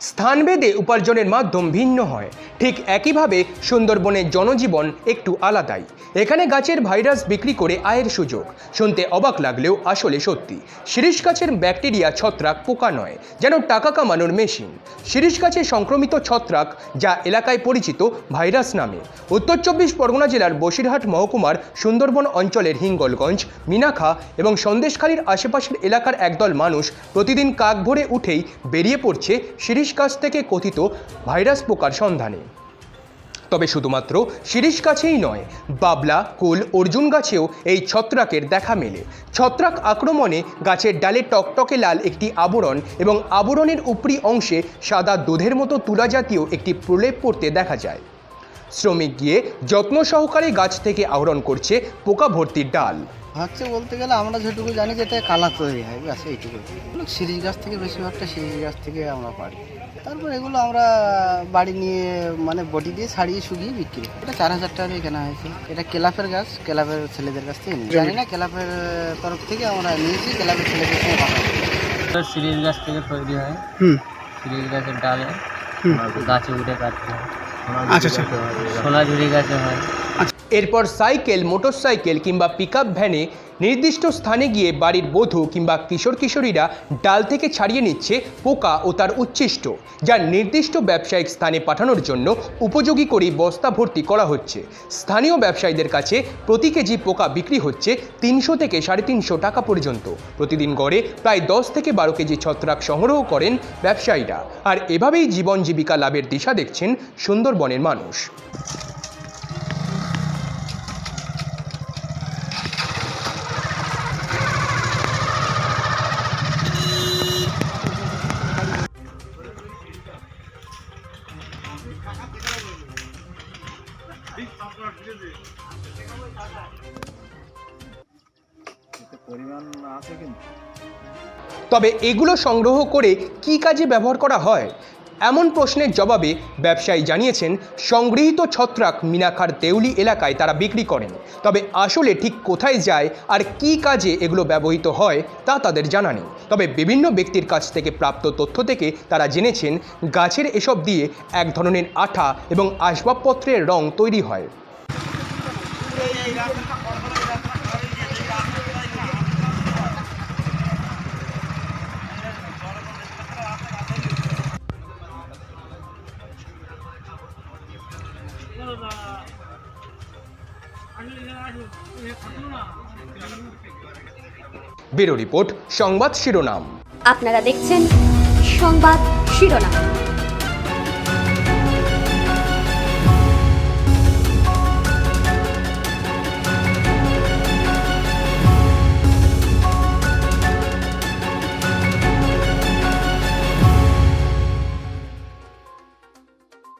স্থানভেদে উপার্জনের মাধ্যম ভিন্ন হয়। ঠিক একইভাবে সুন্দরবনের জনজীবন একটু আলাদাই। এখানে গাছের ভাইরাস বিক্রি করে আয়ের সুযোগ। শুনতে অবাক লাগলেও আসলে সত্যি। শিরিষ গাছের ব্যাকটেরিয়া ছত্রাক পোকা নয়, যেন টাকা কামানোর মেশিন। শিরিষ গাছে সংক্রমিত ছত্রাক, যা এলাকায় পরিচিত ভাইরাস নামে। উত্তর চব্বিশ পরগনা জেলার বসিরহাট মহকুমার সুন্দরবন অঞ্চলের হিঙ্গলগঞ্জ, মিনাখা এবং সন্দেশখালীর আশেপাশের এলাকার একদল মানুষ প্রতিদিন কাক ভরে উঠেই বেরিয়ে পড়ছে শিরিষ গাছ থেকে কথিত ভাইরাস পোকার সন্ধানে। তবে শুধুমাত্র শিরিষ গাছেই নয়, বাবলা, কুল, অর্জুন গাছেও এই ছত্রাকের দেখা মেলে। ছত্রাক আক্রমণে গাছের ডালে টকটকে লাল একটি আবরণ এবং আবরণের উপরি অংশে সাদা দুধের মতো তুলা জাতীয় একটি প্রলেপ পড়তে দেখা যায়। শ্রমিক গিয়ে যত্ন সহকারে গাছ থেকে আহরণ করছে পোকা ভর্তির ডাল। হচ্ছে বলতে গেলে আমরা যেটুকু জানি যে এটা কালা তৈরি হয় ব্যাস এইটুকু সিরিজ গাছ থেকে বেশিরভাগটা সিরিজ গাছ থেকে আমরা পারি। তারপর এগুলো আমরা বাড়ি নিয়ে মানে বটি দিয়ে ছাড়িয়ে শুকিয়ে বিক্রি করি। এটা চার হাজার টাকা দিয়ে কেনা হয়েছে। এটা কেলাপের গাছ কেলাপের ছেলেদের কাছ থেকে নিই জানি না কেলাপের তরফ থেকে আমরা নিয়েছি কেলাপের ছেলেদের সঙ্গে কথা সিরিজ গাছ থেকে তৈরি হয়। হুম। সিরিজ গাছের ডালে। গাছে উঠে কাটতে হয়। আচ্ছা আচ্ছা। সোনাঝুরি গাছে হয়। এরপর সাইকেল, মোটরসাইকেল কিংবা পিকআপ ভ্যানে নির্দিষ্ট স্থানে গিয়ে বাড়ির বধূ কিংবা কিশোর কিশোরীরা ডাল থেকে ছাড়িয়ে নিচ্ছে পোকা ও তার উচ্ছিষ্ট, যা নির্দিষ্ট ব্যবসায়িক স্থানে পাঠানোর জন্য উপযোগী করে বস্তা ভর্তি করা হচ্ছে। স্থানীয় ব্যবসায়ীদের কাছে প্রতি কেজি পোকা বিক্রি হচ্ছে তিনশো থেকে সাড়ে তিনশো টাকা পর্যন্ত। প্রতিদিন গড়ে প্রায় দশ থেকে বারো কেজি ছত্রাক সংগ্রহ করেন ব্যবসায়ীরা। আর এভাবেই জীবন জীবিকা লাভের দিশা দেখছেন সুন্দরবনের মানুষ। তবে এগুলো সংগ্রহ করে কি কাজে ব্যবহার করা হয়? এমন প্রশ্নের জবাবে ব্যবসায়ী জানিয়েছেন, সংগৃহীত ছত্রাক মিনাখার দেউলি এলাকায় তারা বিক্রি করেন। তবে আসলে ঠিক কোথায় যায় আর কী কাজে এগুলো ব্যবহৃত হয় তা তাদের জানা নেই। তবে বিভিন্ন ব্যক্তির কাছ থেকে প্রাপ্ত তথ্য থেকে তারা জেনেছেন, গাছের এসব দিয়ে এক ধরনের আঠা এবং আসবাবপত্রের রং তৈরি হয়। ব্যুরো রিপোর্ট সংবাদ শিরোনাম। আপনারা দেখছেন সংবাদ শিরোনাম।